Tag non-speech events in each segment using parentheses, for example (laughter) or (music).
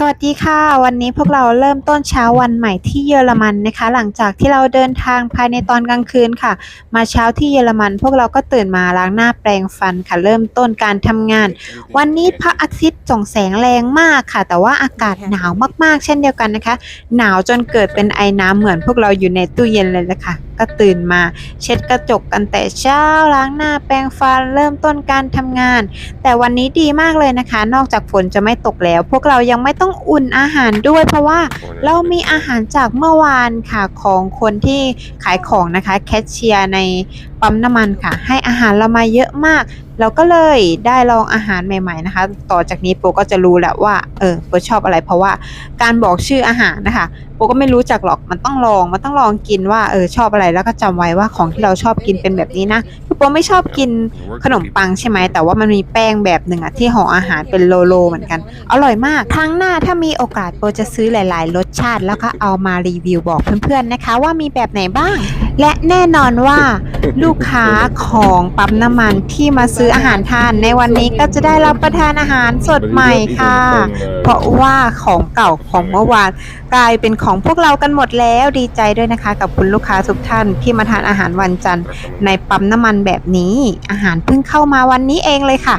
สวัสดีค่ะ วันนี้พวกเราเริ่มต้นเช้าวันใหม่ที่เยอรมันนะคะ หลังจากที่เราเดินทางภายในตอนกลางคืนค่ะ มาเช้าที่เยอรมัน พวกเราก็ตื่นมาล้างหน้าแปรงฟันค่ะ เริ่มต้นการทำงาน วันนี้พระอาทิตย์ส่องแสงแรงมากค่ะ แต่ว่าอากาศหนาวมากๆ เช่นเดียวกันนะคะ หนาวจนเกิดเป็นไอน้ำเหมือนพวกเราอยู่ในตู้เย็นเลยละค่ะ ก็ตื่นมา เช็ดกระจกกันแต่เช้าล้างหน้าแปรงฟันเริ่มต้นการทำงาน แต่วันนี้ดีมากเลยนะคะ นอกจากฝนจะไม่ตกแล้ว พวกเรายังไม่ต้องอุ่นอาหารด้วย เพราะว่าเรามีอาหารจากเมื่อวานค่ะของคนที่ขายของนะคะแคชเชียร์ในปั๊มน้ำมันค่ะ ให้อาหารเรามาเยอะมาก เราก็เลยได้ลองอาหารใหม่ ๆนะคะ ต่อจากนี้โปก็จะรู้แหละว่าเออโปชอบอะไร เพราะว่าการบอกชื่ออาหารนะคะโปก็ไม่รู้จักหรอกมันต้องลองมันต้องลองกินว่าเออชอบอะไรแล้วก็จำไว้ว่าของที่เราชอบกินเป็นแบบนี้นะคือโปไม่ชอบกินขนมปังใช่ไหมแต่ว่ามันมีแป้งแบบหนึ่งอะที่ห่ออาหารเป็นโลโลเหมือนกัน อร่อยมากครั้งหน้าถ้ามีโอกาสโปจะซื้อหลาย ๆ รสชาติแล้วก็เอามารีวิวบอกเพื่อนๆนะคะ ว่ามีแบบไหนบ้าง และแน่นอนว่าลูกค้าของปั๊มน้ำมันที่มาซื้ออาหารทานในวันนี้ก็จะได้รับประทานอาหารสดใหม่ค่ะ เพราะว่าของเก่าของเมื่อวานกลายเป็นของพวกเรากันหมดแล้วดีใจด้วยนะคะ กับคุณลูกค้าทุกท่านที่มาทานอาหารวันจันทร์ในปั๊มน้ำมันแบบนี้ อาหารเพิ่งเข้ามาวันนี้เองเลยค่ะ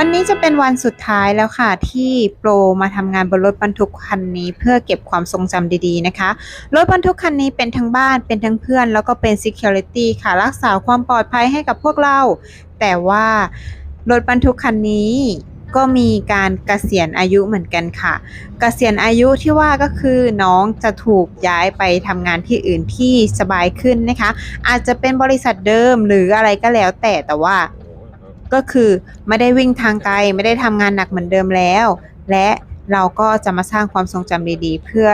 วันนี้จะเป็นวันสุดท้ายแล้วค่ะ ที่โปรมาทำงานบนรถบรรทุกคันนี้ เพื่อเก็บความทรงจำดีๆนะคะ รถบรรทุกคันนี้เป็นทั้งบ้านเป็นทั้งเพื่อน แล้วก็เป็น Security ค่ะ รักษาความปลอดภัยให้กับพวกเรา แต่ว่ารถบรรทุกคันนี้ก็มีการเกษียณอายุเหมือนกันค่ะ เกษียณอายุที่ว่าก็คือน้องจะถูกย้ายไปทำงานที่อื่นที่สบายขึ้นนะคะ อาจจะเป็นบริษัทเดิมหรืออะไรก็แล้วแต่แต่ว่า ก็คือไม่ได้วิ่งทางไกลไม่ได้ทำงานหนักเหมือนเดิมแล้ว และเราก็จะมาสร้างความทรงจำดีๆ เพื่อ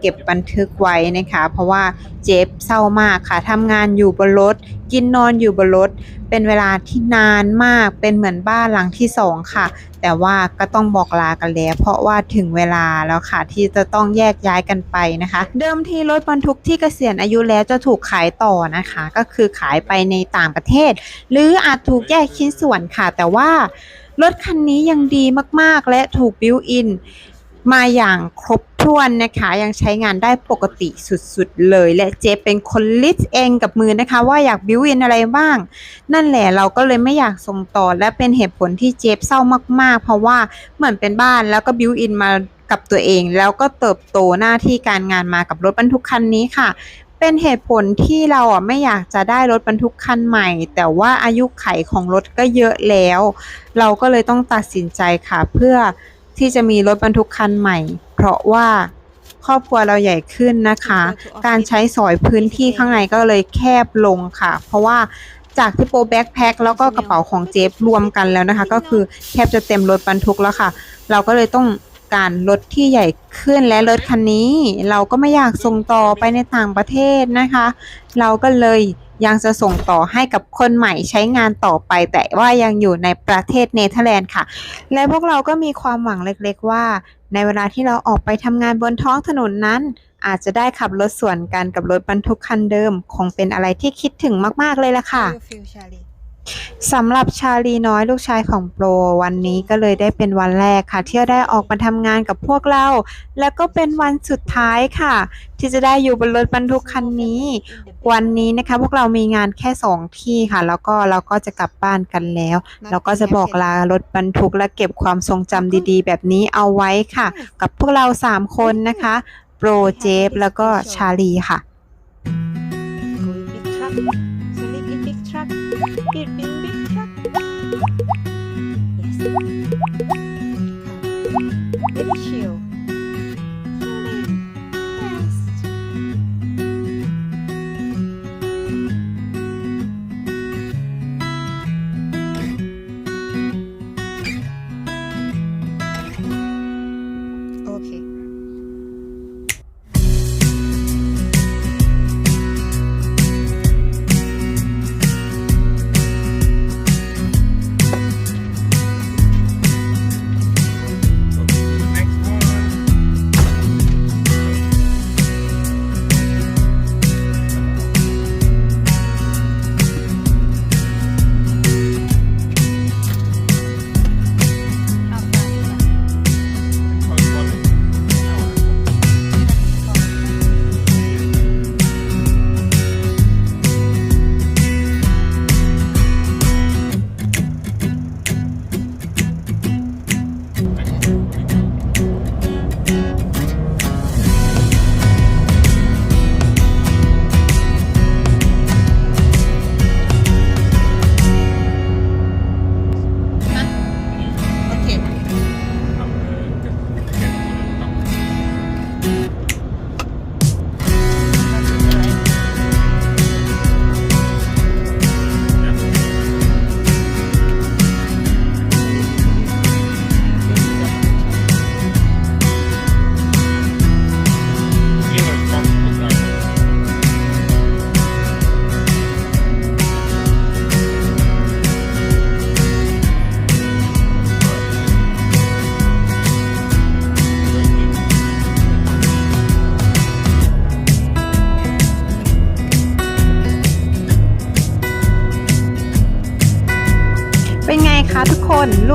เก็บบันทึกไว้นะคะ เพราะว่าเจฟเศร้ามากค่ะทำงานอยู่บนรถ กินนอนอยู่บนรถ เป็นเวลาที่นานมากเป็นเหมือนบ้านหลังที่สองค่ะ แต่ว่าก็ต้องบอกลากันแล้ว เพราะว่าถึงเวลาแล้วค่ะ ที่จะต้องแยกย้ายกันไปนะคะ เดิมทีรถบรรทุกที่เกษียณอายุแล้วจะถูกขายต่อนะคะ ก็คือขายไปในต่างประเทศ หรืออาจถูกแยกชิ้นส่วนค่ะ แต่ว่ารถคันนี้ยังดีมากๆ และถูกบิวอิน มาอย่างครบถ้วนนะคะ ยังใช้งานได้ปกติสุดๆเลย และเจเป็นคนลิสต์เองกับมือนะคะ ว่าอยากบิวอินอะไรบ้าง นั่นแหละเราก็เลยไม่อยากส่งต่อ และเป็นเหตุผลที่เจฟเศร้ามากๆ เพราะว่าเหมือนเป็นบ้านแล้วก็บิวอินมากับตัวเอง แล้วก็เติบโตหน้าที่การงานมากับรถบรรทุกคันนี้ค่ะเป็นเหตุผลที่เราอะไม่อยากจะได้รถบรรทุกคันใหม่ แต่ว่าอายุไขของรถก็เยอะแล้ว เราก็เลยต้องตัดสินใจค่ะ เพื่อ ที่จะมีรถบรรทุกคันใหม่ เพราะว่าครอบครัวเราใหญ่ขึ้นนะคะ การใช้สอยพื้นที่ข้างในก็เลยแคบลงค่ะ เพราะว่าจากที่โปรแบ็คแพ็คแล้วก็กระเป๋าของเจฟรวมกันแล้วนะคะ ก็คือแทบจะเต็มรถบรรทุกแล้วค่ะ เราก็เลยต้องการรถที่ใหญ่ขึ้นและรถคันนี้ เราก็ไม่อยากส่งต่อไปในต่างประเทศนะคะ เราก็เลย ยังจะส่งต่อให้กับคนใหม่ใช้งานต่อไป แต่ว่ายังอยู่ในประเทศเนเธอร์แลนด์ค่ะ และพวกเราก็มีความหวังเล็กๆว่า ในเวลาที่เราออกไปทำงานบนท้องถนนนั้น อาจจะได้ขับรถส่วนกันกับรถบรรทุกคันเดิม คงเป็นอะไรที่คิดถึงมากๆเลยละค่ะ สำหรับชาลีน้อยลูกชายของโปรวันนี้ก็เลยได้เป็นวันแรกค่ะที่ได้ออกมาทำงานกับพวกเรา แล้วก็เป็นวันสุดท้ายค่ะ ที่จะได้อยู่บนรถบรรทุกคันนี้ วันนี้นะคะ พวกเรามีงานแค่สองที่ค่ะ แล้วก็เราก็จะกลับบ้านกันแล้วเราก็จะบอกลารถบรรทุกและเก็บความทรงจำดีๆ แบบนี้เอาไว้ค่ะ กับพวกเราสามคนนะคะโปรเจฟแล้วก็ชาลีค่ะ Going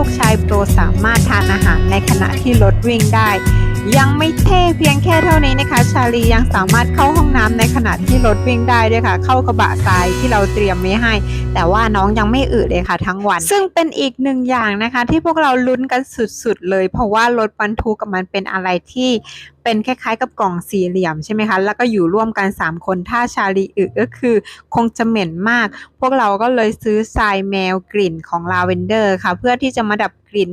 กชายโปรสามารถทานอาหารในขณะที่รถวิ่งได้ ยังไม่เท่เพียงแค่เท่านี้นะคะ ชาลียังสามารถเข้าห้องน้ำในขณะที่รถวิ่งได้ด้วยค่ะ เข้ากระบะทรายที่เราเตรียมไว้ให้ แต่ว่าน้องยังไม่อึเลยค่ะ ทั้งวัน ซึ่งเป็นอีกหนึ่งอย่างนะคะ ที่พวกเราลุ้นกันสุดๆเลย เพราะว่ารถบรรทุกกับมันเป็นอะไรที่ เป็นคล้ายๆกับกล่องสี่เหลี่ยมใช่ไหมคะ แล้วก็อยู่ร่วมกัน 3 คนถ้าชาลีอึก็คือคงจะเหม็นมาก พวกเราก็เลยซื้อทรายแมวกลิ่นของลาเวนเดอร์ค่ะ เพื่อที่จะมาดับกลิ่น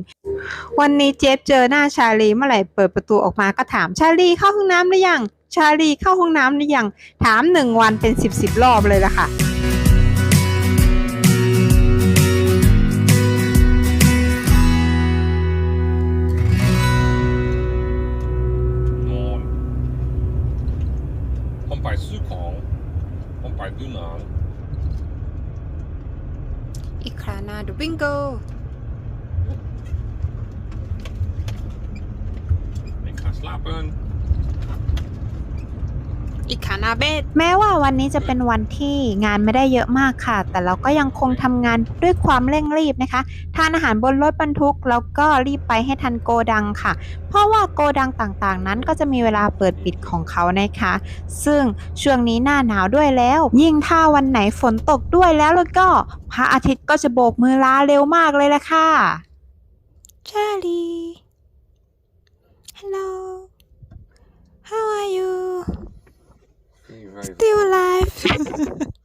วันนี้เจฟเจอหน้าชาลีเมื่อไหร่เปิดประตูออกมาก็ถามชาลีเข้าห้องน้ำหรือยัง ชาลีเข้าห้องน้ำหรือยัง ถามหนึ่งวันเป็นสิบสิบรอบเลยล่ะค่ะ กครานาดูบิงโก Ik ga slapen. อีกคานาเบตแม้ว่าวันนี้จะเป็นวันที่งานไม่ได้เยอะมากค่ะ แต่เราก็ยังคงทำงานด้วยความเร่งรีบนะคะ ทานอาหารบนรถบรรทุก แล้วก็รีบไปให้ทันโกดังค่ะ เพราะว่าโกดังต่างๆ นั้นก็จะมีเวลาเปิดปิดของเขานะคะ ซึ่งช่วงนี้หน้าหนาวด้วยแล้ว ยิ่งถ้าวันไหนฝนตกด้วยแล้วแล้วก็พระอาทิตย์ก็จะโบกมือลาเร็วมากเลยละค่ะ Charlie Hello How are you Still alive (laughs)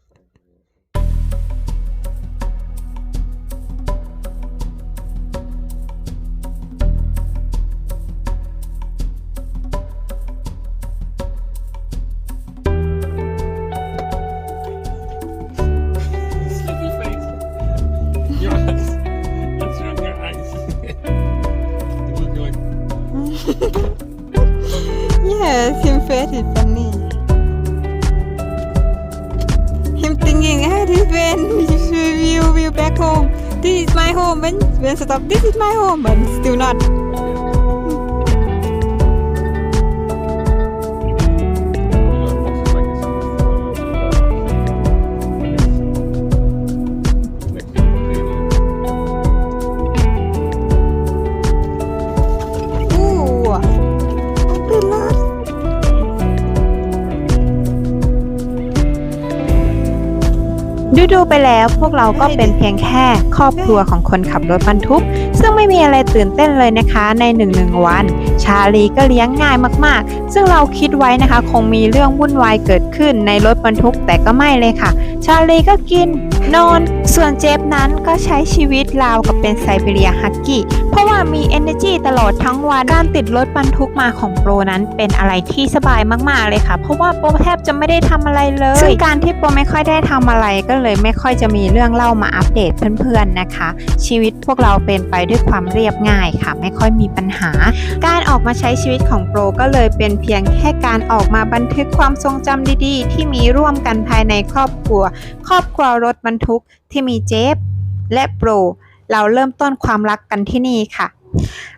This is my home. When when stop, this is my home, but still not. ดูดูๆไปแล้วพวกเราก็เป็นเพียงแค่ครอบครัวของคนขับรถบรรทุก ซึ่งไม่มีอะไรตื่นเต้นเลยนะคะในหนึ่งหนึ่งวัน ชาลีก็เลี้ยงง่ายมากๆ ซึ่งเราคิดไว้นะคะ คงมีเรื่องวุ่นวายเกิดขึ้นในรถบรรทุกแต่ก็ไม่เลยค่ะ ชาลีก็กินนอน ส่วนเจฟนั้นก็ใช้ชีวิตราวกับเป็นไซบีเรียฮักกี้ เพราะว่ามี energy ตลอดทั้งวัน การติดรถบรรทุกมาของโปรนั้นเป็นอะไรที่สบายมากๆเลยค่ะ เพราะว่าโปรแทบจะไม่ได้ทำอะไรเลย ซึ่งการที่โปรไม่ค่อยได้ทำอะไรก็เลยไม่ค่อยจะมีเรื่องเล่ามาอัปเดตเพื่อนๆนะคะ ชีวิตพวกเราเป็นไปด้วยความเรียบง่ายค่ะ ไม่ค่อยมีปัญหา การออกมาใช้ชีวิตของโปรก็เลยเป็นเพียงแค่การออกมาบันทึกความทรงจำดีๆ ที่มีร่วมกันภายในครอบครัว ครอบครัวรถบรรทุกทที่มีเจฟและโปร เราเริ่มต้นความรักกันที่นี่ค่ะ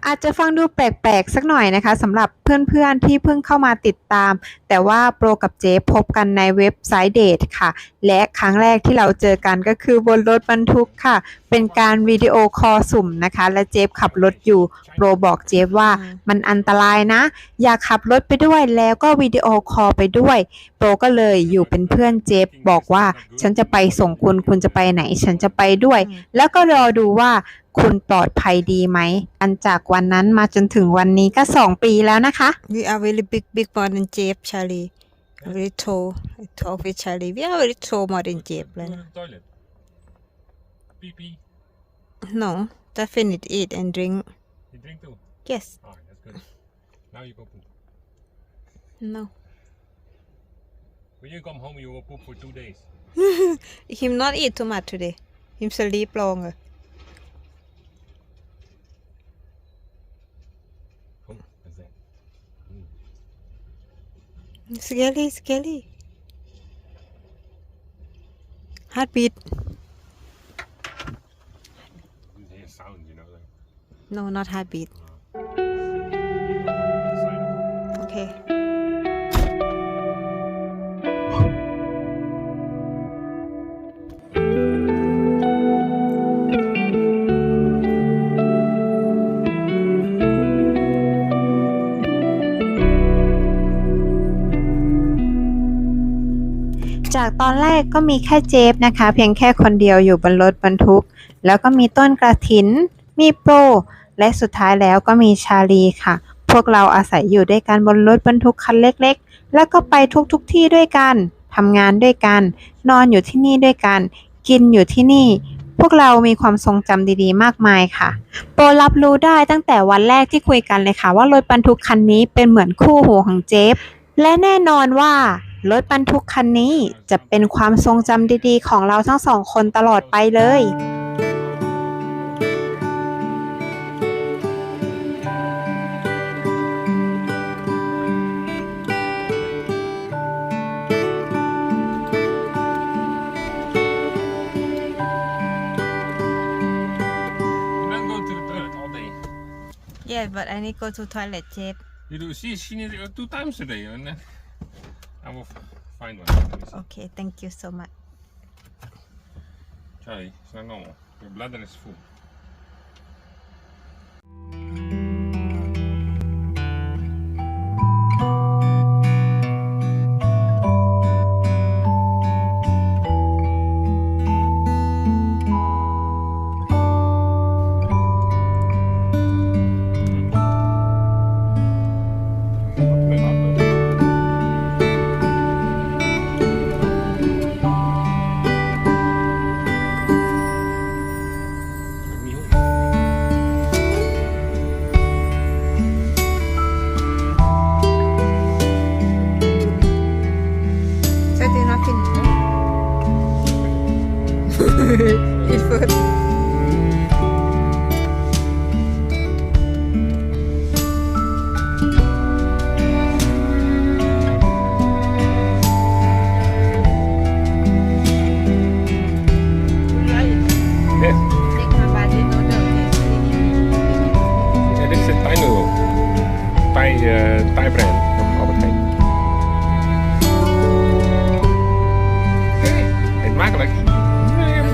อาจจะฟังดูแปลกๆ สักหน่อยนะคะสำหรับเพื่อนๆที่เพิ่งเข้ามาติดตาม แต่ว่าโปรกับเจฟพบกันในเว็บไซต์เดทค่ะ และครั้งแรกที่เราเจอกันก็คือบนรถบรรทุกค่ะ เป็นการวิดีโอคอลสุ่มนะคะ และเจฟขับรถอยู่โปรบอกเจฟว่ามันอันตรายนะ อย่าขับรถไปด้วยแล้วก็วิดีโอคอลไปด้วย โปรก็เลยอยู่เป็นเพื่อนเจฟบอกว่า ฉันจะไปส่งคุณคุณจะไปไหน ฉันจะไปด้วย แล้วก็รอดูว่าคุณปลอดภัยดีไหม อันจากวันนั้นมาจนถึงวันนี้ก็ 2 ปีแล้วนะคะ We are very big, big more than Jeep, Charlie. Very tall. I talk with Charlie. We are very tall more than Jeep. Go Like. to the toilet. Pee pee. No, definitely eat and drink. You drink too? Yes. Alright, that's good. Now you go poop. No. When you come home, you will poop for two days. Him not eat too much today. Him sleep longer. Scary, scary. Heartbeat. You hear sound, you know, No, not heartbeat. Uh, side Okay. กก็มีแค่เจฟนะคะ เพียงแค่คนเดียวอยู่บนรถบรรทุก แล้วก็มีต้นกระถิน มีโปร และสุดท้ายแล้วก็มีชาลีค่ะ พวกเราอาศัยอยู่ด้วยกันบนรถบรรทุกคันเล็กๆ แล้วก็ไปทุกๆทที่ด้วยกันทำงานด้วยกัน นอนอยู่ที่นี่ด้วยกัน กินอยู่ที่นี่ พวกเรามีความทรงจำดีๆ มากมายค่ะ โปรรับรู้ได้ตั้งแต่วันแรกที่คุยกันเลยค่ะ ว่ารถบรรทุกคันนี้เป็นเหมือนคู่หูของเจฟและแน่นอนว่า รถบรรทุกคันนี้จะเป็นความทรงจำดีๆ ของเราทั้งสองคนตลอดไปเลย You don't go to the toilet all day. Yeah, but I need to go to toilet, Jeep. You do. She she needs to go two times a day, and then I will find one. Let me see. Okay, thank you so much. Charlie, it's not normal. Your bladder is full. (laughs) Il faut